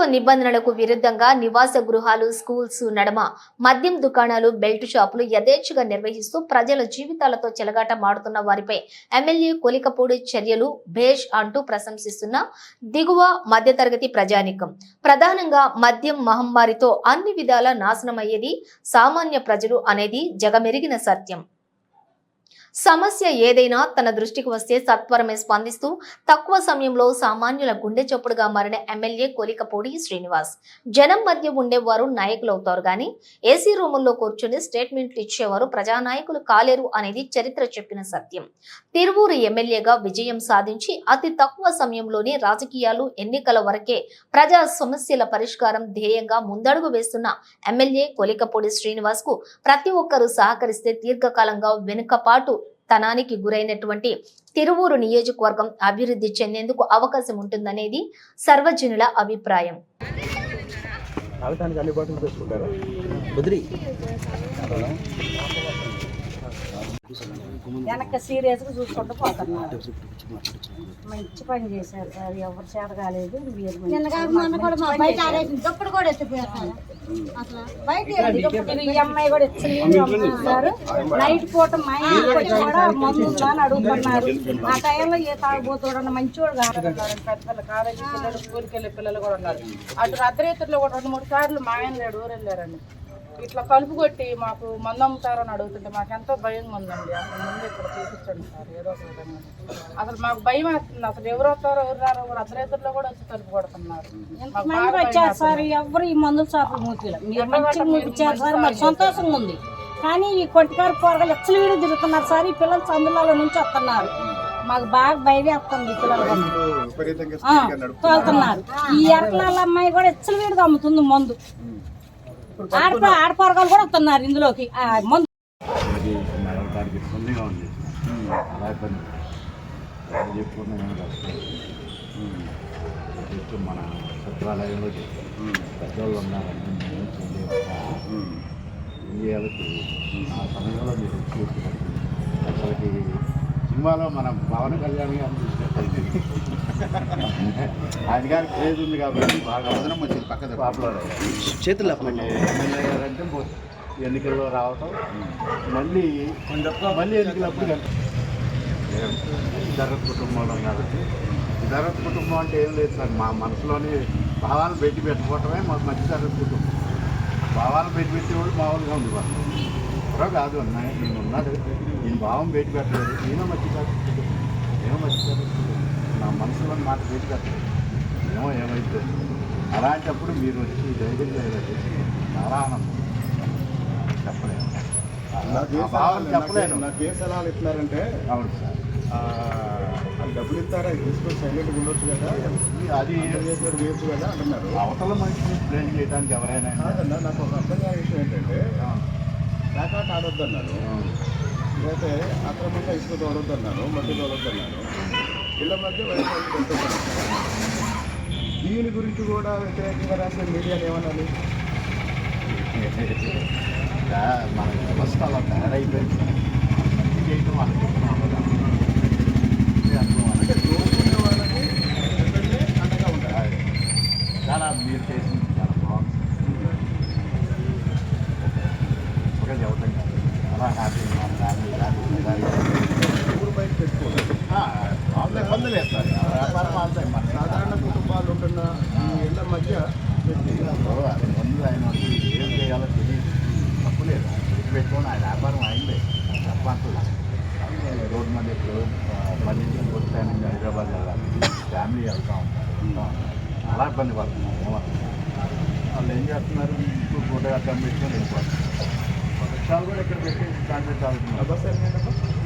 ప్రభుత్వ నిబంధనలకు విరుద్ధంగా నివాస గృహాలు స్కూల్స్ నడమ మద్యం దుకాణాలు బెల్ట్ షాపులు యథేచ్ఛగా నిర్వహిస్తూ ప్రజల జీవితాలతో చెలగాట మాడుతున్న వారిపై ఎమ్మెల్యే కొలికపూడి చర్యలు భేష్ అంటూ ప్రశంసిస్తున్న దిగువ మధ్యతరగతి ప్రజానికం. ప్రధానంగా మద్యం మహమ్మారితో అన్ని విధాల నాశనమయ్యేది సామాన్య ప్రజలు అనేది జగమెరిగిన సత్యం. సమస్య ఏదైనా తన దృష్టికి వస్తే సత్వరమే స్పందిస్తూ తక్కువ సమయంలో సామాన్యుల గుండె చొప్పుడుగా మారిన ఎమ్మెల్యే కోలికపూడి శ్రీనివాస్. జనం మధ్య ఉండేవారు నాయకులు అవుతారు కానీ ఏసీ రూముల్లో కూర్చుని స్టేట్మెంట్లు ఇచ్చేవారు ప్రజానాయకులు కాలేరు అనేది చరిత్ర చెప్పిన సత్యం. తిరువూరు ఎమ్మెల్యేగా విజయం సాధించి అతి తక్కువ సమయంలోనే రాజకీయాలు ఎన్నికల వరకే ప్రజా సమస్యల పరిష్కారం ధ్యేయంగా ముందడుగు వేస్తున్న ఎమ్మెల్యే కోలికపూడి శ్రీనివాస్కు ప్రతి ఒక్కరూ సహకరిస్తే దీర్ఘకాలంగా వెనుకపాటు తనానికి గురైనటువంటి తిరువూరు నియోజకవర్గం అభివృద్ధి చెందేందుకు అవకాశం ఉంటుందనేది సర్వజనుల అభిప్రాయం. తాగటానికి అన్ని బాటిల్ తెచ్చుకుంటారా కుదిరి వెనక సీరియస్గా చూసుకుంటూ పోతున్నారు మంచి పని చేశారు సార్. ఎవరు చేత కాలేదు. మొన్న కూడా ఎత్తిపోయారు బయట అమ్మాయి కూడా ఇచ్చారు నైట్ పూట మా ఇంటికి కూడా మందు ఉందా అని అడుగుతున్నారు. ఆ టైంలో ఏ తాగుబోతుడు మంచివాడు కాదు. పెద్దలు కాలేజీ పిల్లలు స్కూల్కి వెళ్ళే పిల్లలు కూడా ఉన్నారు. అటు అర్ధరేతుల్లో కూడా రెండు మూడు సార్లు మా ఆయన లేడు ఊరు వెళ్ళారండి ఇట్లా కలుపు కొట్టి మాకు మందు అమ్ముతారని అడుగుతుంటే మాకు ఎంతో భయంగా ఉందండి. అసలు ముందు ఇక్కడ చూపించండి సార్ ఏదో ఒక విధంగా. అసలు మాకు భయం వేస్తుంది. అసలు ఎవరు వస్తారో ఎవరు రారో కూడా అర్ధరేతుల్లో కూడా వచ్చి కలుపు కొడుతున్నారు. మాకు మంది బాగా భయం వచ్చారు సార్. ఎవరు ఈ మందుల షాపులు మూతిలో? మీరు మంచిగా మూపించారు సార్. మాకు సంతోషంగా ఉంది. కానీ ఈ కొట్టికారు పోరగాలు ఎచ్చలు వీడి తిరుగుతున్నారు సార్. ఈ పిల్లలు సందులలో నుంచి వస్తున్నారు. మాకు బాగా భయం వేస్తుంది ఈ పిల్లలు తోలుతున్నారు. ఈ ఎరకలాల అమ్మాయి కూడా ఎచ్చలు వీడిగా అమ్ముతుంది మందు. ఆడపొరగాలు కూడా వస్తున్నారు ఇందులోకి. మందు. మన సచివాలయంలో పెద్దవాళ్ళు ఉన్నారని ఇండియాలకి ఆ సమయంలో మీరు చూస్తున్నారు అసలుకి సినిమాలో మన పవన్ కళ్యాణ్ గారిని ఆయన గారికి క్రేజ్ ఉంది కాబట్టి బాగా వదనం వచ్చింది పక్కన పాపులర్ చేతులు ఎమ్మెల్యే గారు అంటే ఎన్నికల్లో రావటం. మళ్ళీ మళ్ళీ ఎన్నికలప్పుడు ఇద్దరత్ కుటుంబంలో కాబట్టి. ఇద్దరత్ కుటుంబం అంటే ఏం లేదు సార్. మా మనసులోని భావాలు పెట్టి పెట్టుకోవటమే మా మంచి తరగతి కుటుంబం. భావాలు పెట్టి పెట్టేవాడు మామూలుగా ఉంది వాళ్ళు. ఎవరో కాదు అన్నాయి నేను ఉన్నాడు. నేను భావం పెట్టి పెట్టలేదు. నేను మంచి తరగతి కుటుంబం నా మనసులోని మాట పెట్టలేదు ఏమో ఏమైతే. అలాంటప్పుడు మీరు వచ్చి ధైర్యం చేయలేదు చాలా ఆనందం. చెప్పలేను. చెప్పలేను. నా కేసు ఎలా ఇస్తున్నారంటే అవును సార్. డబ్బులు ఇస్తారా? తీసుకొని సైలెంట్గా ఉండొచ్చు కదా? అది చేసినట్టు వేయచ్చు కదా అంటున్నారు. అవతల మనిషిని బ్లేమ్ చేయడానికి ఎవరైనా కాదన్నా నాకు ఒక అర్థం కాని విషయం ఏంటంటే ప్యాకాట్ ఆడొద్దన్నారు లేకపోతే అక్రమంగా ఇసుక తోడొద్దన్నారు మట్టి తోడొద్దన్నారు ఇళ్ళ మధ్య పెట్టుకున్నారు దీని గురించి కూడా వ్యతిరేకంగా రాసిన మీడియాని ఏమనాలి? మన వ్యవస్థ అలా తయారైపోయింది మంచి చేయటం వాళ్ళకి. అంటే దోచుకునే వాళ్ళకి అండగా చాలా మీరు చేసింది చాలా బాగుంది. ఒకటి చెప్పడం కాదు చాలా హ్యాపీ ఊరు బయట పెట్టుకోవాలి వాళ్ళ ఇబ్బంది వ్యాపారం వాళ్ళతో మన సాధారణ కుటుంబాలు ఉంటున్న ఈ ఇళ్ళ మధ్య పెట్టి అది ఆయన ఏం చేయాలో తెలియదు తప్పు లేదు పెట్టుకొని ఆయన వ్యాపారం అయిందే తప్పంటున్నా రోడ్డు మీద ఇప్పుడు పని కొత్త హైదరాబాద్ వెళ్ళాలి ఫ్యామిలీ వెళ్తూ ఉంటారు అలా ఇబ్బంది పడుతున్నారు వాళ్ళు ఏం చేస్తున్నారు? ఇప్పుడు ఫోటో అర్థం పెట్టుకొని కూడా ఇక్కడ పెట్టి కాంట్రాక్ట్ చాలు